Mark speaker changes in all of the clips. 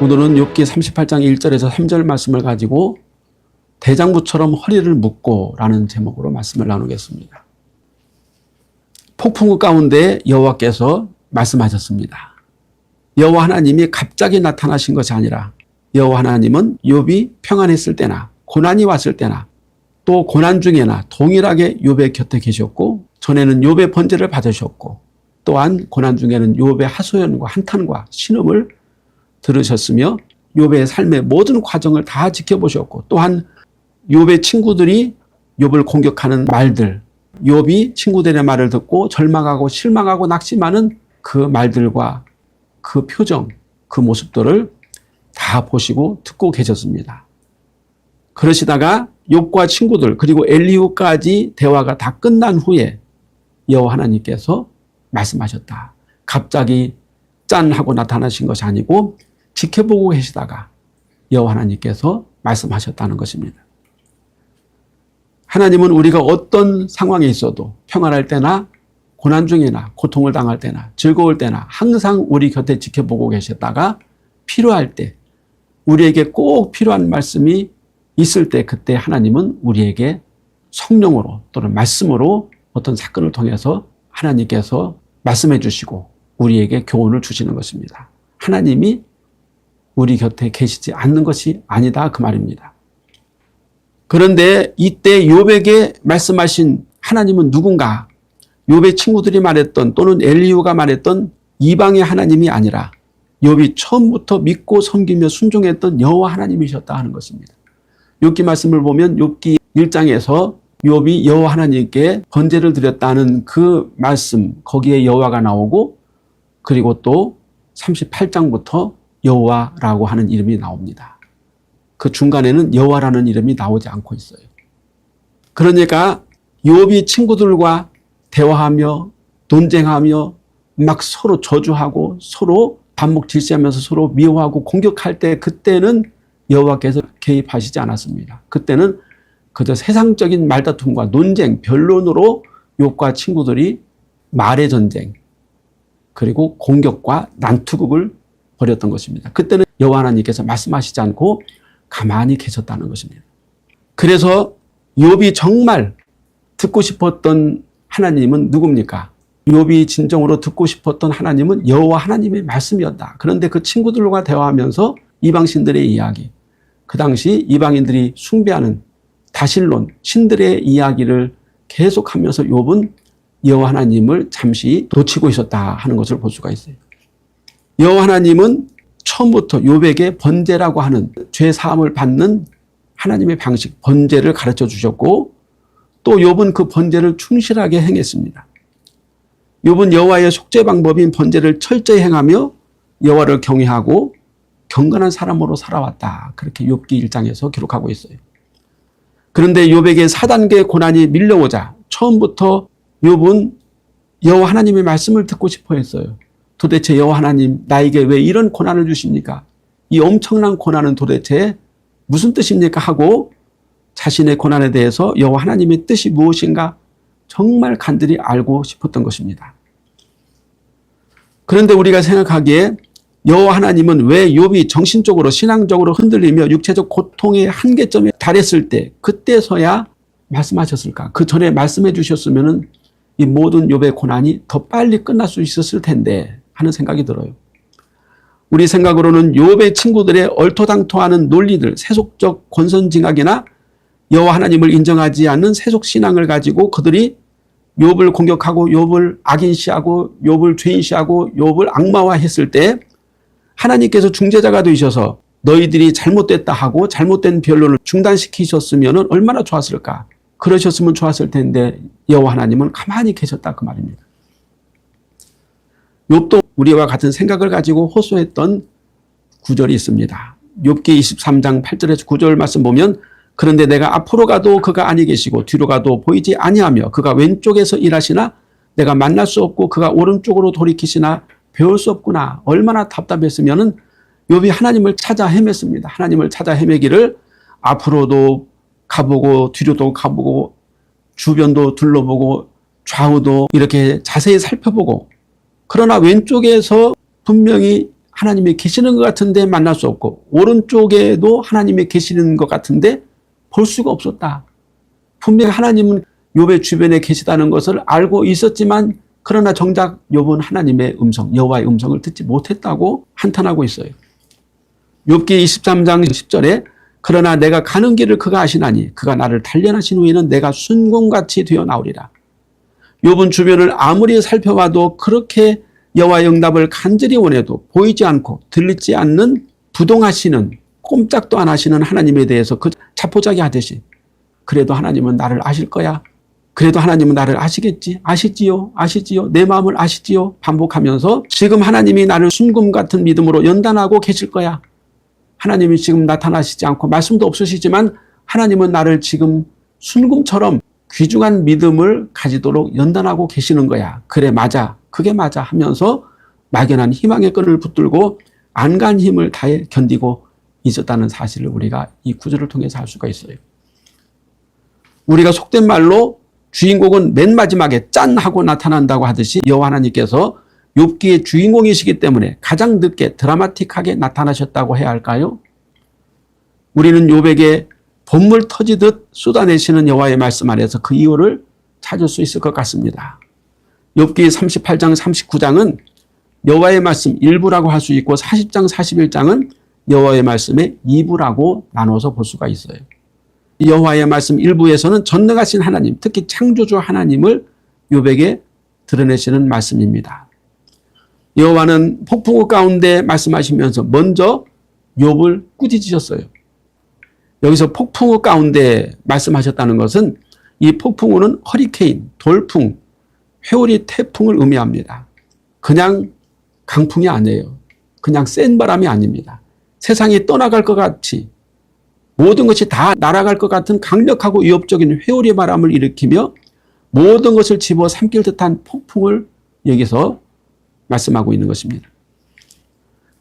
Speaker 1: 오늘은 욥기 38장 1절에서 3절 말씀을 가지고 대장부처럼 허리를 묶고라는 제목으로 말씀을 나누겠습니다. 폭풍우 가운데 여호와께서 말씀하셨습니다. 여호와 하나님이 갑자기 나타나신 것이 아니라 여호와 하나님은 욥이 평안했을 때나 고난이 왔을 때나 또 고난 중에나 동일하게 욥의 곁에 계셨고 전에는 욥의 번제를 받으셨고 또한 고난 중에는 욥의 하소연과 한탄과 신음을 들으셨으며 욥의 삶의 모든 과정을 다 지켜보셨고 또한 욥의 친구들이 욥을 공격하는 말들 욥이 친구들의 말을 듣고 절망하고 실망하고 낙심하는 그 말들과 그 표정 그 모습들을 다 보시고 듣고 계셨습니다. 그러시다가 욥과 친구들 그리고 엘리후까지 대화가 다 끝난 후에 여호와 하나님께서 말씀하셨다. 갑자기 짠 하고 나타나신 것이 아니고 지켜보고 계시다가 여호와 하나님께서 말씀하셨다는 것입니다. 하나님은 우리가 어떤 상황에 있어도 평안할 때나 고난 중이나 고통을 당할 때나 즐거울 때나 항상 우리 곁에 지켜보고 계셨다가 필요할 때 우리에게 꼭 필요한 말씀이 있을 때 그때 하나님은 우리에게 성령으로 또는 말씀으로 어떤 사건을 통해서 하나님께서 말씀해 주시고 우리에게 교훈을 주시는 것입니다. 하나님이 우리 곁에 계시지 않는 것이 아니다 그 말입니다. 그런데 이때 욥에게 말씀하신 하나님은 누군가? 욥의 친구들이 말했던 또는 엘리후가 말했던 이방의 하나님이 아니라 욥이 처음부터 믿고 섬기며 순종했던 여호와 하나님이셨다 하는 것입니다. 욥기 말씀을 보면 욥기 1장에서 욥이 여호와 하나님께 번제를 드렸다는 그 말씀 거기에 여호와가 나오고 그리고 또 38장부터 여호와라고 하는 이름이 나옵니다. 그 중간에는 여호와라는 이름이 나오지 않고 있어요. 그러니까 욥이 친구들과 대화하며 논쟁하며 막 서로 저주하고 서로 반목 질시하면서 서로 미워하고 공격할 때 그때는 여호와께서 개입하시지 않았습니다. 그때는 그저 세상적인 말다툼과 논쟁, 변론으로 욥과 친구들이 말의 전쟁 그리고 공격과 난투극을 벌였던 것입니다. 그때는 여호와 하나님께서 말씀하시지 않고 가만히 계셨다는 것입니다. 그래서 욥이 정말 듣고 싶었던 하나님은 누굽니까? 욥이 진정으로 듣고 싶었던 하나님은 여호와 하나님의 말씀이었다. 그런데 그 친구들과 대화하면서 이방신들의 이야기, 그 당시 이방인들이 숭배하는 다실론 신들의 이야기를 계속하면서 욥은 여호와 하나님을 잠시 놓치고 있었다 하는 것을 볼 수가 있어요. 여호와 하나님은 처음부터 욥에게 번제라고 하는 죄 사함을 받는 하나님의 방식 번제를 가르쳐 주셨고 또 욥은 그 번제를 충실하게 행했습니다. 욥은 여호와의 속죄 방법인 번제를 철저히 행하며 여호와를 경외하고 경건한 사람으로 살아왔다. 그렇게 욥기 1장에서 기록하고 있어요. 그런데 욥에게 4단계 고난이 밀려오자 처음부터 욥은 여호와 하나님의 말씀을 듣고 싶어 했어요. 도대체 여호와 하나님 나에게 왜 이런 고난을 주십니까? 이 엄청난 고난은 도대체 무슨 뜻입니까? 하고 자신의 고난에 대해서 여호와 하나님의 뜻이 무엇인가 정말 간절히 알고 싶었던 것입니다. 그런데 우리가 생각하기에 여호와 하나님은 왜 욥이 정신적으로 신앙적으로 흔들리며 육체적 고통의 한계점에 달했을 때 그때서야 말씀하셨을까? 그 전에 말씀해 주셨으면은 이 모든 욥의 고난이 더 빨리 끝날 수 있었을 텐데 하는 생각이 들어요. 우리 생각으로는 욥의 친구들의 얼토당토하는 논리들, 세속적 권선징악이나 여호와 하나님을 인정하지 않는 세속 신앙을 가지고 그들이 욥을 공격하고 욥을 악인시하고 욥을 죄인시하고 욥을 악마화했을 때 하나님께서 중재자가 되셔서 너희들이 잘못됐다 하고 잘못된 변론을 중단시키셨으면 얼마나 좋았을까? 그러셨으면 좋았을 텐데 여호와 하나님은 가만히 계셨다 그 말입니다. 욥도 우리와 같은 생각을 가지고 호소했던 구절이 있습니다. 욥기 23장 8절에서 9절 말씀 보면 그런데 내가 앞으로 가도 그가 아니 계시고 뒤로 가도 보이지 아니하며 그가 왼쪽에서 일하시나 내가 만날 수 없고 그가 오른쪽으로 돌이키시나 배울 수 없구나. 얼마나 답답했으면은 욥이 하나님을 찾아 헤맸습니다. 하나님을 찾아 헤매기를 앞으로도 가보고 뒤로도 가보고 주변도 둘러보고 좌우도 이렇게 자세히 살펴보고 그러나 왼쪽에서 분명히 하나님이 계시는 것 같은데 만날 수 없고 오른쪽에도 하나님이 계시는 것 같은데 볼 수가 없었다. 분명히 하나님은 욥의 주변에 계시다는 것을 알고 있었지만 그러나 정작 욥은 하나님의 음성, 여호와의 음성을 듣지 못했다고 한탄하고 있어요. 욥기 23장 10절에 그러나 내가 가는 길을 그가 아시나니 그가 나를 단련하신 후에는 내가 순공같이 되어 나오리라. 욥은 주변을 아무리 살펴봐도 그렇게 여호와의 응답을 간절히 원해도 보이지 않고 들리지 않는 부동하시는 꼼짝도 안 하시는 하나님에 대해서 그 자포자기 하듯이 그래도 하나님은 나를 아실 거야. 그래도 하나님은 나를 아시겠지. 아시지요. 아시지요. 내 마음을 아시지요. 반복하면서 지금 하나님이 나를 순금 같은 믿음으로 연단하고 계실 거야. 하나님이 지금 나타나시지 않고 말씀도 없으시지만 하나님은 나를 지금 순금처럼 귀중한 믿음을 가지도록 연단하고 계시는 거야. 그래, 맞아. 그게 맞아. 하면서 막연한 희망의 끈을 붙들고 안간 힘을 다해 견디고 있었다는 사실을 우리가 이 구절을 통해서 알 수가 있어요. 우리가 속된 말로 주인공은 맨 마지막에 짠 하고 나타난다고 하듯이 여호와 하나님께서 욥기의 주인공이시기 때문에 가장 늦게 드라마틱하게 나타나셨다고 해야 할까요? 우리는 욥에게 본물 터지듯 쏟아내시는 여호와의 말씀 안에서 그 이유를 찾을 수 있을 것 같습니다. 욥기 38장 39장은 여호와의 말씀 일부라고 할 수 있고 40장 41장은 여호와의 말씀의 2부라고 나눠서 볼 수가 있어요. 여호와의 말씀 일부에서는 전능하신 하나님, 특히 창조주 하나님을 욥에게 드러내시는 말씀입니다. 여호와는 폭풍우 가운데 말씀하시면서 먼저 욥을 꾸짖으셨어요. 여기서 폭풍우 가운데 말씀하셨다는 것은 이 폭풍우는 허리케인, 돌풍, 회오리 태풍을 의미합니다. 그냥 강풍이 아니에요. 그냥 센 바람이 아닙니다. 세상이 떠나갈 것 같이 모든 것이 다 날아갈 것 같은 강력하고 위협적인 회오리 바람을 일으키며 모든 것을 집어 삼킬 듯한 폭풍을 여기서 말씀하고 있는 것입니다.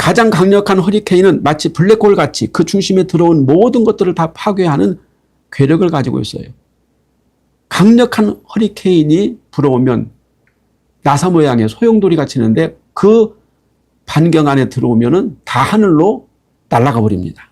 Speaker 1: 가장 강력한 허리케인은 마치 블랙홀 같이 그 중심에 들어온 모든 것들을 다 파괴하는 괴력을 가지고 있어요. 강력한 허리케인이 불어오면 나사 모양의 소용돌이가 치는데 그 반경 안에 들어오면은 다 하늘로 날아가 버립니다.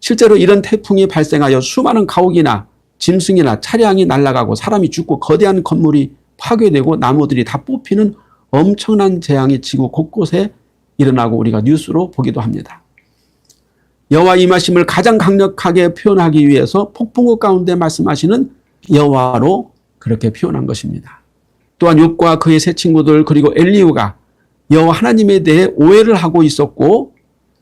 Speaker 1: 실제로 이런 태풍이 발생하여 수많은 가옥이나 짐승이나 차량이 날아가고 사람이 죽고 거대한 건물이 파괴되고 나무들이 다 뽑히는 엄청난 재앙이 지구 곳곳에 일어나고 우리가 뉴스로 보기도 합니다. 여호와 임하심을 가장 강력하게 표현하기 위해서 폭풍우 가운데 말씀하시는 여호와로 그렇게 표현한 것입니다. 또한 욥과 그의 세 친구들 그리고 엘리우가 여호와 하나님에 대해 오해를 하고 있었고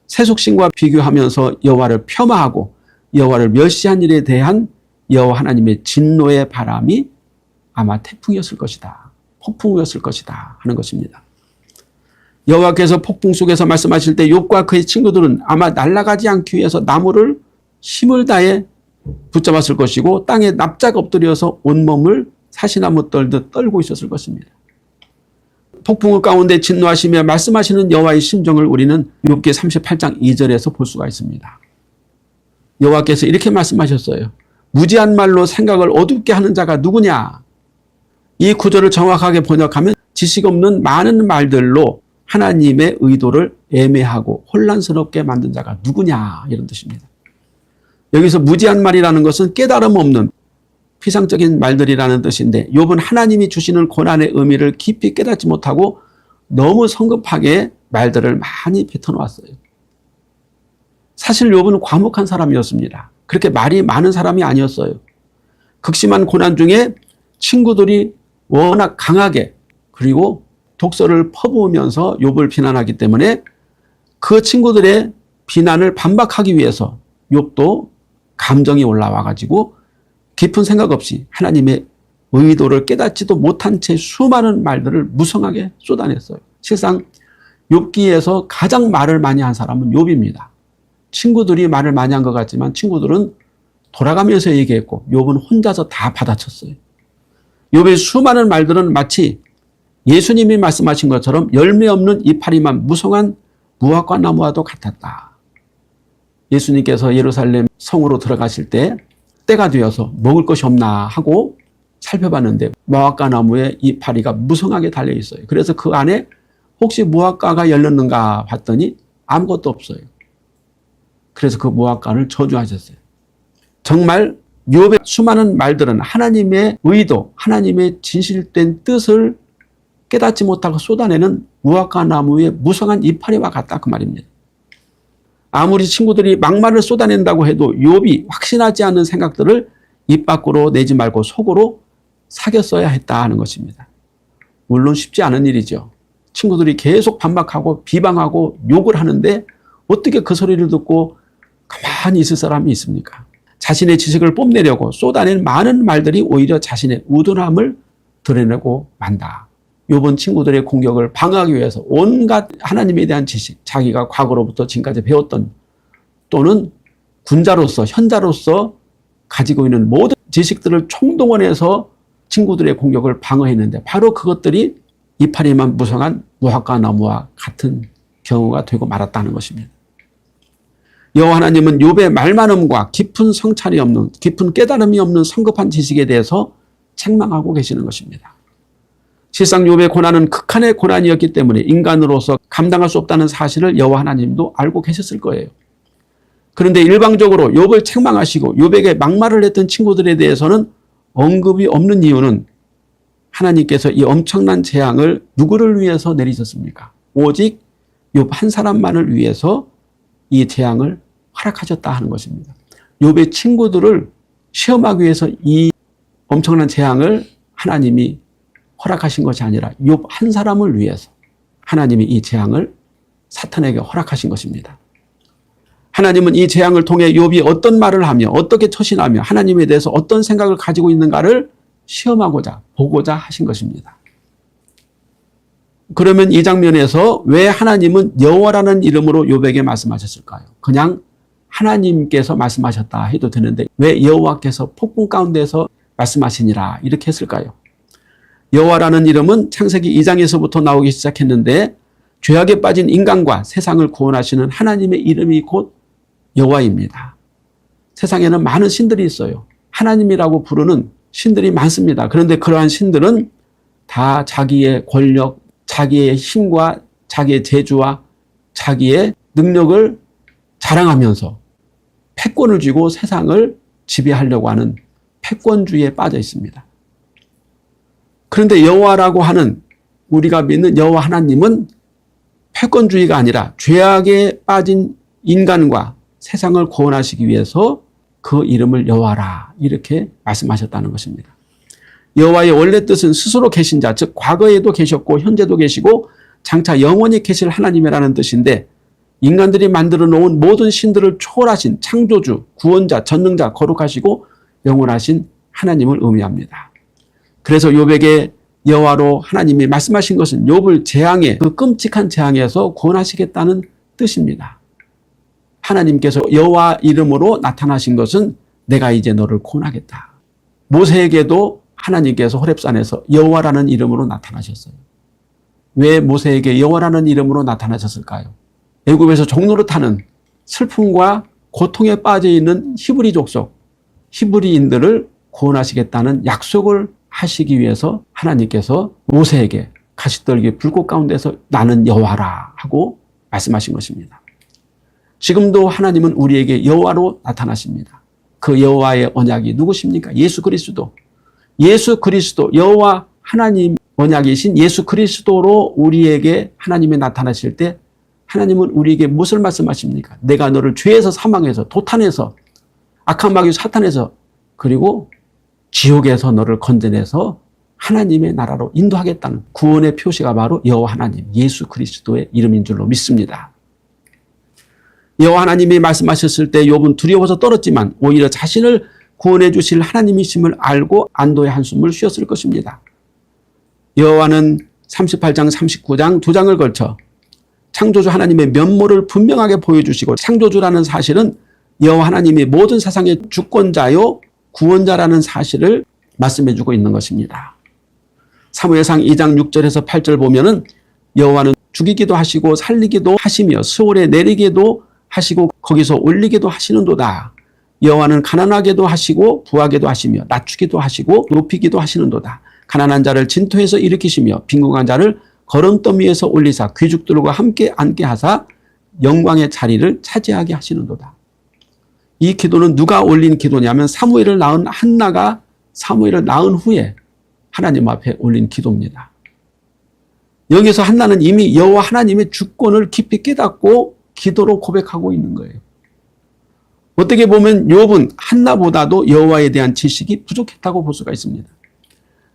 Speaker 1: 세속신과 비교하면서 여호와를 폄하하고 여호와를 멸시한 일에 대한 여호와 하나님의 진노의 바람이 아마 태풍이었을 것이다. 폭풍이었을 것이다 하는 것입니다. 여호와께서 폭풍 속에서 말씀하실 때 욥과 그의 친구들은 아마 날아가지 않기 위해서 나무를 힘을 다해 붙잡았을 것이고 땅에 납작 엎드려서 온몸을 사시나무 떨듯 떨고 있었을 것입니다. 폭풍우 가운데 진노하시며 말씀하시는 여호와의 심정을 우리는 욥기 38장 2절에서 볼 수가 있습니다. 여호와께서 이렇게 말씀하셨어요. 무지한 말로 생각을 어둡게 하는 자가 누구냐? 이 구절을 정확하게 번역하면 지식 없는 많은 말들로 하나님의 의도를 애매하고 혼란스럽게 만든 자가 누구냐 이런 뜻입니다. 여기서 무지한 말이라는 것은 깨달음 없는 피상적인 말들이라는 뜻인데 욥은 하나님이 주시는 고난의 의미를 깊이 깨닫지 못하고 너무 성급하게 말들을 많이 뱉어놓았어요. 사실 욥은 과묵한 사람이었습니다. 그렇게 말이 많은 사람이 아니었어요. 극심한 고난 중에 친구들이 워낙 강하게 그리고 독서를 퍼부으면서 욥을 비난하기 때문에 그 친구들의 비난을 반박하기 위해서 욥도 감정이 올라와 가지고 깊은 생각 없이 하나님의 의도를 깨닫지도 못한 채 수많은 말들을 무성하게 쏟아냈어요. 실상 욥기에서 가장 말을 많이 한 사람은 욥입니다. 친구들이 말을 많이 한 것 같지만 친구들은 돌아가면서 얘기했고 욥은 혼자서 다 받아쳤어요. 욥의 수많은 말들은 마치 예수님이 말씀하신 것처럼 열매 없는 이파리만 무성한 무화과 나무와도 같았다. 예수님께서 예루살렘 성으로 들어가실 때 때가 되어서 먹을 것이 없나 하고 살펴봤는데 무화과 나무에 이파리가 무성하게 달려 있어요. 그래서 그 안에 혹시 무화과가 열렸는가 봤더니 아무것도 없어요. 그래서 그 모압간을 저주하셨어요. 정말 욥의 수많은 말들은 하나님의 의도, 하나님의 진실된 뜻을 깨닫지 못하고 쏟아내는 무화과 나무의 무성한 이파리와 같다 그 말입니다. 아무리 친구들이 막말을 쏟아낸다고 해도 욥이 확신하지 않는 생각들을 입 밖으로 내지 말고 속으로 사겼어야 했다 하는 것입니다. 물론 쉽지 않은 일이죠. 친구들이 계속 반박하고 비방하고 욕을 하는데 어떻게 그 소리를 듣고 가만히 있을 사람이 있습니까? 자신의 지식을 뽐내려고 쏟아낸 많은 말들이 오히려 자신의 우둔함을 드러내고 만다. 요번 친구들의 공격을 방어하기 위해서 온갖 하나님에 대한 지식, 자기가 과거로부터 지금까지 배웠던 또는 군자로서, 현자로서 가지고 있는 모든 지식들을 총동원해서 친구들의 공격을 방어했는데 바로 그것들이 이파리만 무성한 무화과 나무와 같은 경우가 되고 말았다는 것입니다. 여호와 하나님은 욥의 말만음과 깊은 성찰이 없는 깊은 깨달음이 없는 성급한 지식에 대해서 책망하고 계시는 것입니다. 실상 욥의 고난은 극한의 고난이었기 때문에 인간으로서 감당할 수 없다는 사실을 여호와 하나님도 알고 계셨을 거예요. 그런데 일방적으로 욥을 책망하시고 욥에게 막말을 했던 친구들에 대해서는 언급이 없는 이유는 하나님께서 이 엄청난 재앙을 누구를 위해서 내리셨습니까? 오직 욥 한 사람만을 위해서 이 재앙을 허락하셨다 하는 것입니다. 욥의 친구들을 시험하기 위해서 이 엄청난 재앙을 하나님이 허락하신 것이 아니라 욥 한 사람을 위해서 하나님이 이 재앙을 사탄에게 허락하신 것입니다. 하나님은 이 재앙을 통해 욥이 어떤 말을 하며 어떻게 처신하며 하나님에 대해서 어떤 생각을 가지고 있는가를 시험하고자 보고자 하신 것입니다. 그러면 이 장면에서 왜 하나님은 여호와라는 이름으로 욥에게 말씀하셨을까요? 그냥 하나님께서 말씀하셨다 해도 되는데 왜 여호와께서 폭풍 가운데서 말씀하시니라 이렇게 했을까요? 여호와라는 이름은 창세기 2장에서부터 나오기 시작했는데 죄악에 빠진 인간과 세상을 구원하시는 하나님의 이름이 곧 여호와입니다. 세상에는 많은 신들이 있어요. 하나님이라고 부르는 신들이 많습니다. 그런데 그러한 신들은 다 자기의 권력, 자기의 힘과 자기의 재주와 자기의 능력을 자랑하면서 패권을 쥐고 세상을 지배하려고 하는 패권주의에 빠져 있습니다. 그런데 여호와라고 하는 우리가 믿는 여호와 하나님은 패권주의가 아니라 죄악에 빠진 인간과 세상을 구원하시기 위해서 그 이름을 여호와라 이렇게 말씀하셨다는 것입니다. 여호와의 원래 뜻은 스스로 계신 자, 즉 과거에도 계셨고 현재도 계시고 장차 영원히 계실 하나님이라는 뜻인데 인간들이 만들어 놓은 모든 신들을 초월하신 창조주, 구원자, 전능자, 거룩하시고 영원하신 하나님을 의미합니다. 그래서 욥에게 여호와로 하나님이 말씀하신 것은 욥을 재앙의 그 끔찍한 재앙에서 구원하시겠다는 뜻입니다. 하나님께서 여호와 이름으로 나타나신 것은 내가 이제 너를 구원하겠다. 모세에게도 하나님께서 호렙산에서 여호와라는 이름으로 나타나셨어요. 왜 모세에게 여호와라는 이름으로 나타나셨을까요? 애굽에서 종로를 타는 슬픔과 고통에 빠져 있는 히브리 족속, 히브리인들을 구원하시겠다는 약속을 하시기 위해서 하나님께서 모세에게 가시떨기 불꽃 가운데서 나는 여호와라 하고 말씀하신 것입니다. 지금도 하나님은 우리에게 여호와로 나타나십니다. 그 여호와의 언약이 누구십니까? 예수 그리스도. 예수 그리스도 여호와 하나님 언약이신 예수 그리스도로 우리에게 하나님이 나타나실 때 하나님은 우리에게 무엇을 말씀하십니까? 내가 너를 죄에서 사망해서 도탄에서 악한 마귀 사탄에서 그리고 지옥에서 너를 건져내서 하나님의 나라로 인도하겠다는 구원의 표시가 바로 여호와 하나님 예수 그리스도의 이름인 줄로 믿습니다. 여호와 하나님이 말씀하셨을 때 욥은 두려워서 떨었지만 오히려 자신을 구원해 주실 하나님이심을 알고 안도의 한숨을 쉬었을 것입니다. 여호와는 38장 39장 두 장을 걸쳐 창조주 하나님의 면모를 분명하게 보여주시고 창조주라는 사실은 여호와 하나님이 모든 세상의 주권자요 구원자라는 사실을 말씀해 주고 있는 것입니다. 사무엘상 2장 6절에서 8절 보면은 여호와는 죽이기도 하시고 살리기도 하시며 수월에 내리기도 하시고 거기서 올리기도 하시는도다. 여호와는 가난하게도 하시고 부하게도 하시며 낮추기도 하시고 높이기도 하시는도다. 가난한 자를 진토에서 일으키시며 빈궁한 자를 거름더미 에서 올리사 귀죽들과 함께 앉게 하사 영광의 자리를 차지하게 하시는도다. 이 기도는 누가 올린 기도냐면 사무엘을 낳은 한나가 사무엘을 낳은 후에 하나님 앞에 올린 기도입니다. 여기서 한나는 이미 여호와 하나님의 주권을 깊이 깨닫고 기도로 고백하고 있는 거예요. 어떻게 보면 욥은 한나보다도 여호와에 대한 지식이 부족했다고 볼 수가 있습니다.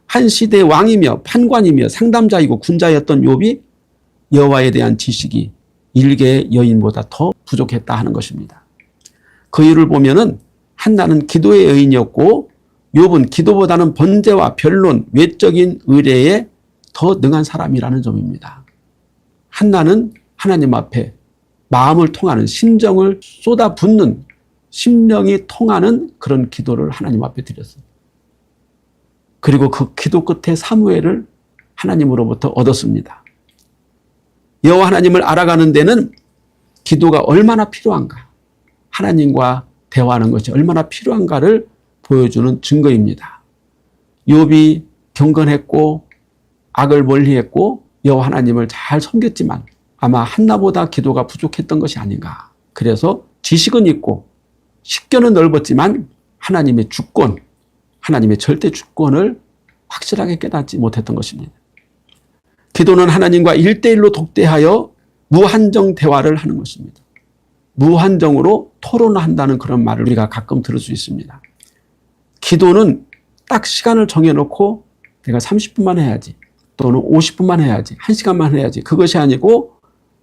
Speaker 1: 한 시대의 왕이며 판관이며 상담자이고 군자였던 욥이 여호와에 대한 지식이 일개의 여인보다 더 부족했다 하는 것입니다. 그 이유를 보면은 한나는 기도의 여인이었고 욥은 기도보다는 번제와 변론, 외적인 의례에 더 능한 사람이라는 점입니다. 한나는 하나님 앞에 마음을 통하는 심정을 쏟아붓는 심령이 통하는 그런 기도를 하나님 앞에 드렸어요. 그리고 그 기도 끝에 사무엘을 하나님으로부터 얻었습니다. 여호와 하나님을 알아가는 데는 기도가 얼마나 필요한가, 하나님과 대화하는 것이 얼마나 필요한가를 보여주는 증거입니다. 욥이 경건했고 악을 멀리했고 여호와 하나님을 잘 섬겼지만 아마 한나보다 기도가 부족했던 것이 아닌가. 그래서 지식은 있고 식견은 넓었지만 하나님의 주권, 하나님의 절대 주권을 확실하게 깨닫지 못했던 것입니다. 기도는 하나님과 일대일로 독대하여 무한정 대화를 하는 것입니다. 무한정으로 토론한다는 그런 말을 우리가 가끔 들을 수 있습니다. 기도는 딱 시간을 정해놓고 내가 30분만 해야지 또는 50분만 해야지 1시간만 해야지 그것이 아니고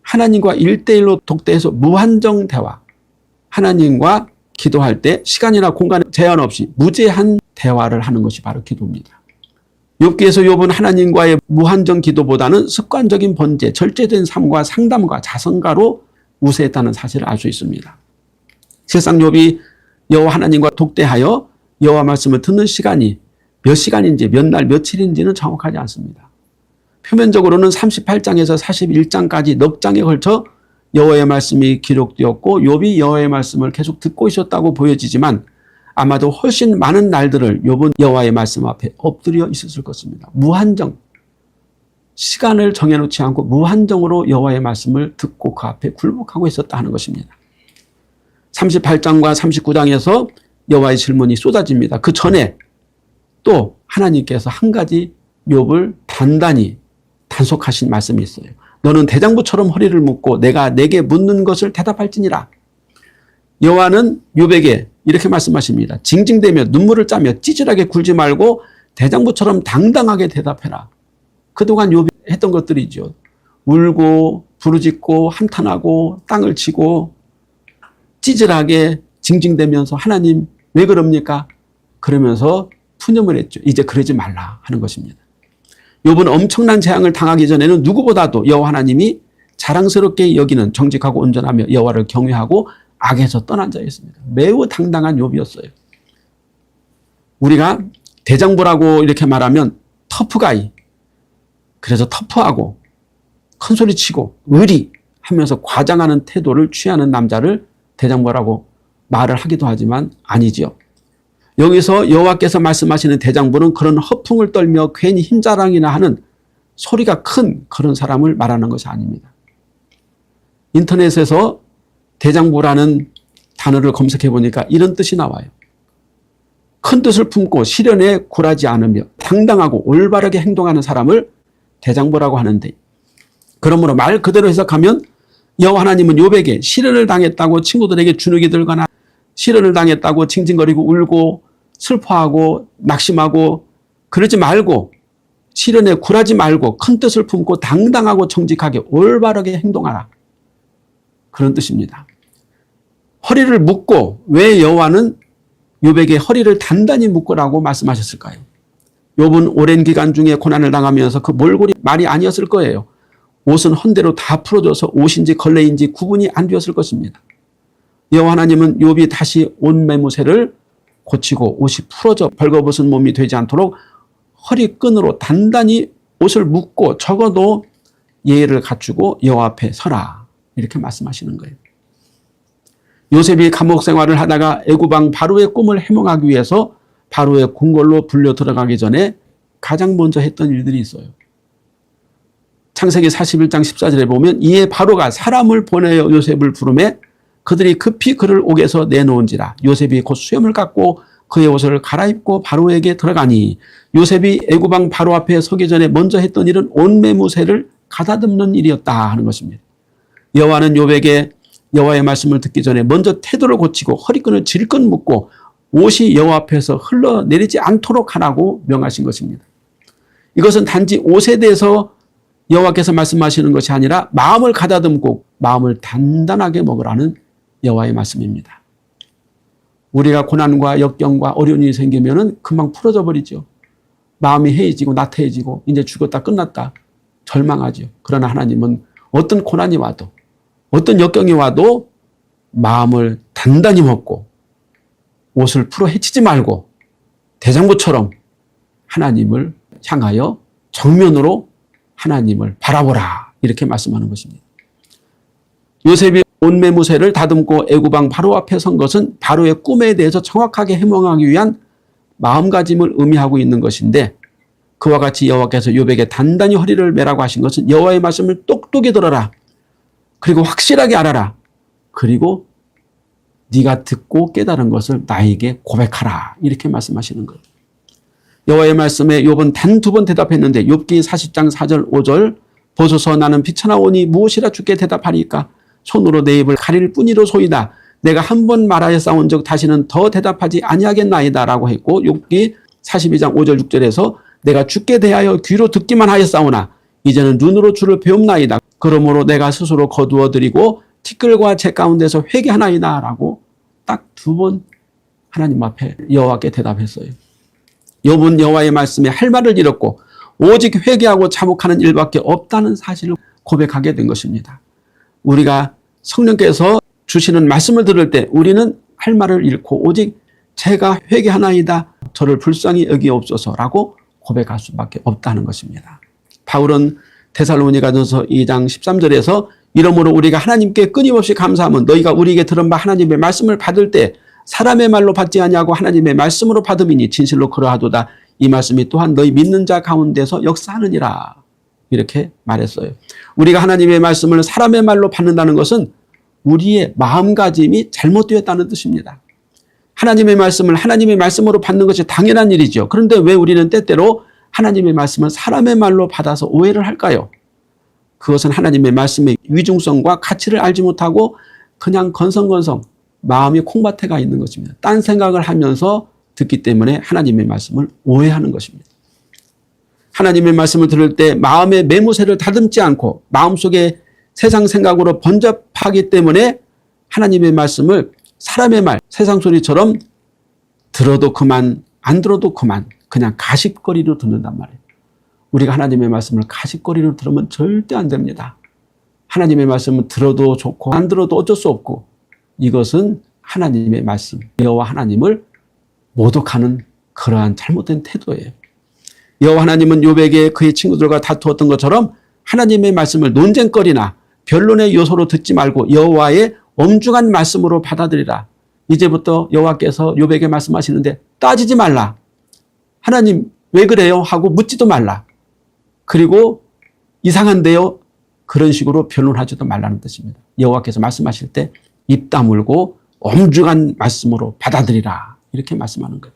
Speaker 1: 하나님과 일대일로 독대해서 무한정 대화 하나님과 기도할 때 시간이나 공간 제한 없이 무제한 대화를 하는 것이 바로 기도입니다. 욥기에서 욥은 하나님과의 무한정 기도보다는 습관적인 번제, 절제된 삶과 상담과 자성가로 우세했다는 사실을 알 수 있습니다. 세상 욥이 여호와 하나님과 독대하여 여호와 말씀을 듣는 시간이 몇 시간인지 몇 날 며칠인지는 정확하지 않습니다. 표면적으로는 38장에서 41장까지 넉 장에 걸쳐 여호와의 말씀이 기록되었고 욥이 여호와의 말씀을 계속 듣고 있었다고 보여지지만 아마도 훨씬 많은 날들을 욥은 여호와의 말씀 앞에 엎드려 있었을 것입니다. 무한정 시간을 정해놓지 않고 무한정으로 여호와의 말씀을 듣고 그 앞에 굴복하고 있었다 하는 것입니다. 38장과 39장에서 여호와의 질문이 쏟아집니다. 그 전에 또 하나님께서 한 가지 욥을 단단히 단속하신 말씀이 있어요. 너는 대장부처럼 허리를 묶고 내가 내게 묻는 것을 대답할지니라. 여호와는 욥에게 이렇게 말씀하십니다. 징징대며 눈물을 짜며 찌질하게 굴지 말고 대장부처럼 당당하게 대답해라. 그동안 욥이 했던 것들이죠. 울고 부르짖고 한탄하고 땅을 치고 찌질하게 징징대면서 하나님 왜 그럽니까? 그러면서 푸념을 했죠. 이제 그러지 말라 하는 것입니다. 욥은 엄청난 재앙을 당하기 전에는 누구보다도 여호와 하나님이 자랑스럽게 여기는 정직하고 온전하며 여호와를 경외하고 악에서 떠난 자였습니다. 매우 당당한 욥이었어요. 우리가 대장부라고 이렇게 말하면 터프가이 그래서 터프하고 큰 소리 치고 의리 하면서 과장하는 태도를 취하는 남자를 대장부라고 말을 하기도 하지만 아니지요. 여기서 여호와께서 말씀하시는 대장부는 그런 허풍을 떨며 괜히 힘자랑이나 하는 소리가 큰 그런 사람을 말하는 것이 아닙니다. 인터넷에서 대장부라는 단어를 검색해 보니까 이런 뜻이 나와요. 큰 뜻을 품고 실현에 굴하지 않으며 당당하고 올바르게 행동하는 사람을 대장부라고 하는데 그러므로 말 그대로 해석하면 여호와 하나님은 욥에게 실현을 당했다고 친구들에게 주눅이 들거나 실현을 당했다고 징징거리고 울고 슬퍼하고 낙심하고 그러지 말고 실현에 굴하지 말고 큰 뜻을 품고 당당하고 정직하게 올바르게 행동하라. 그런 뜻입니다. 허리를 묶고 왜 여호와는 욥에게 허리를 단단히 묶으라고 말씀하셨을까요? 욥은 오랜 기간 중에 고난을 당하면서 그 몰골이 말이 아니었을 거예요. 옷은 헌대로 다 풀어져서 옷인지 걸레인지 구분이 안 되었을 것입니다. 여호와 하나님은 욥이 다시 옷 매무새를 고치고 옷이 풀어져 벌거벗은 몸이 되지 않도록 허리끈으로 단단히 옷을 묶고 적어도 예의를 갖추고 여호와 앞에 서라 이렇게 말씀하시는 거예요. 요셉이 감옥 생활을 하다가 애구방 바로의 꿈을 해몽하기 위해서 바로의 궁궐로 불려 들어가기 전에 가장 먼저 했던 일들이 있어요. 창세기 41장 14절에 보면 이에 바로가 사람을 보내어 요셉을 부르매 그들이 급히 그를 옥에서 내놓은지라 요셉이 곧 수염을 깎고 그의 옷을 갈아입고 바로에게 들어가니 요셉이 애구방 바로 앞에 서기 전에 먼저 했던 일은 온 매무새를 가다듬는 일이었다 하는 것입니다. 여호와는 요백에 여호와의 말씀을 듣기 전에 먼저 태도를 고치고 허리끈을 질끈 묶고 옷이 여호와 앞에서 흘러내리지 않도록 하라고 명하신 것입니다. 이것은 단지 옷에 대해서 여호와께서 말씀하시는 것이 아니라 마음을 가다듬고 마음을 단단하게 먹으라는 여호와의 말씀입니다. 우리가 고난과 역경과 어려움이 생기면은 금방 풀어져 버리죠. 마음이 해이지고 나태해지고 이제 죽었다 끝났다 절망하죠. 그러나 하나님은 어떤 고난이 와도 어떤 역경이 와도 마음을 단단히 먹고 옷을 풀어 헤치지 말고 대장부처럼 하나님을 향하여 정면으로 하나님을 바라보라 이렇게 말씀하는 것입니다. 요셉이 온 매무새를 다듬고 애구방 바로 앞에 선 것은 바로의 꿈에 대해서 정확하게 해명하기 위한 마음가짐을 의미하고 있는 것인데 그와 같이 여호와께서 요백에 단단히 허리를 매라고 하신 것은 여호와의 말씀을 똑똑히 들어라. 그리고 확실하게 알아라. 그리고 네가 듣고 깨달은 것을 나에게 고백하라. 이렇게 말씀하시는 거예요. 여호와의 말씀에 욥은 단 두 번 대답했는데 욥기 40장 4절 5절 보소서 나는 비천하오니 무엇이라 주께 대답하리까 손으로 내 입을 가릴 뿐이로 소이다. 내가 한 번 말하여 싸운 적 다시는 더 대답하지 아니하겠나이다 라고 했고 욥기 42장 5절 6절에서 내가 주께 대하여 귀로 듣기만 하였사오나 이제는 눈으로 주를 배움나이다. 그러므로 내가 스스로 거두어 드리고 티끌과 제 가운데서 회개하나이다라고 딱 두 번 하나님 앞에 여호와께 대답했어요. 욥은 여호와의 말씀에 할 말을 잃었고 오직 회개하고 자복하는 일밖에 없다는 사실을 고백하게 된 것입니다. 우리가 성령께서 주시는 말씀을 들을 때 우리는 할 말을 잃고 오직 제가 회개하나이다 저를 불쌍히 여기옵소서라고 고백할 수밖에 없다는 것입니다. 바울은 데살로니가전서 2장 13절에서 이러므로 우리가 하나님께 끊임없이 감사하면 너희가 우리에게 들은 바 하나님의 말씀을 받을 때 사람의 말로 받지 아니하고 하나님의 말씀으로 받음이니 진실로 그러하도다. 이 말씀이 또한 너희 믿는 자 가운데서 역사하느니라. 이렇게 말했어요. 우리가 하나님의 말씀을 사람의 말로 받는다는 것은 우리의 마음가짐이 잘못되었다는 뜻입니다. 하나님의 말씀을 하나님의 말씀으로 받는 것이 당연한 일이죠. 그런데 왜 우리는 때때로 하나님의 말씀을 사람의 말로 받아서 오해를 할까요? 그것은 하나님의 말씀의 위중성과 가치를 알지 못하고 그냥 건성건성 마음이 콩밭에 가 있는 것입니다. 딴 생각을 하면서 듣기 때문에 하나님의 말씀을 오해하는 것입니다. 하나님의 말씀을 들을 때 마음의 매무새를 다듬지 않고 마음속에 세상 생각으로 번잡하기 때문에 하나님의 말씀을 사람의 말, 세상 소리처럼 들어도 그만, 안 들어도 그만, 그냥 가십거리로 듣는단 말이에요. 우리가 하나님의 말씀을 가십거리로 들으면 절대 안 됩니다. 하나님의 말씀은 들어도 좋고 안 들어도 어쩔 수 없고 이것은 하나님의 말씀, 여호와 하나님을 모독하는 그러한 잘못된 태도예요. 여호와 하나님은 요백에 그의 친구들과 다투었던 것처럼 하나님의 말씀을 논쟁거리나 변론의 요소로 듣지 말고 여호와의 엄중한 말씀으로 받아들이라. 이제부터 여호와께서 요백에 말씀하시는데 따지지 말라. 하나님 왜 그래요? 하고 묻지도 말라. 그리고 이상한데요? 그런 식으로 변론하지도 말라는 뜻입니다. 여호와께서 말씀하실 때 입 다물고 엄중한 말씀으로 받아들이라. 이렇게 말씀하는 거예요.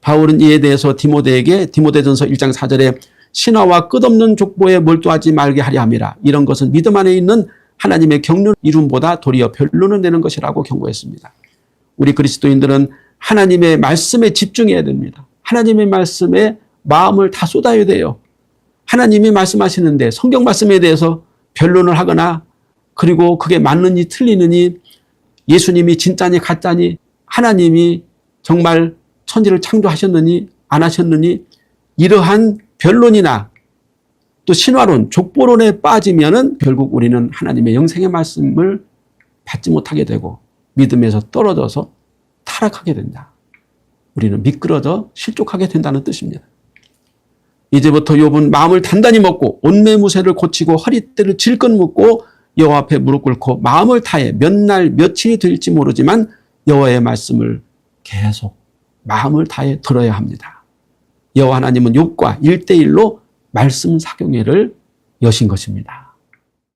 Speaker 1: 바울은 이에 대해서 디모데에게 디모데전서 1장 4절에 신화와 끝없는 족보에 몰두하지 말게 하려 함이라. 이런 것은 믿음 안에 있는 하나님의 경륜 이름보다 도리어 변론을 내는 것이라고 경고했습니다. 우리 그리스도인들은 하나님의 말씀에 집중해야 됩니다. 하나님의 말씀에 마음을 다 쏟아야 돼요. 하나님이 말씀하시는데 성경 말씀에 대해서 변론을 하거나 그리고 그게 맞느니 틀리느니 예수님이 진짜니 가짜니 하나님이 정말 천지를 창조하셨느니 안 하셨느니 이러한 변론이나 또 신화론, 족보론에 빠지면은 결국 우리는 하나님의 영생의 말씀을 받지 못하게 되고 믿음에서 떨어져서 타락하게 된다. 우리는 미끄러져 실족하게 된다는 뜻입니다. 이제부터 욥은 마음을 단단히 먹고 온매무새를 고치고 허리띠를 질끈 묶고 여호와 앞에 무릎 꿇고 마음을 다해 몇 날 며칠이 될지 모르지만 여호와의 말씀을 계속 마음을 다해 들어야 합니다. 여호와 하나님은 욥과 1대1로 말씀 사경회를 여신 것입니다.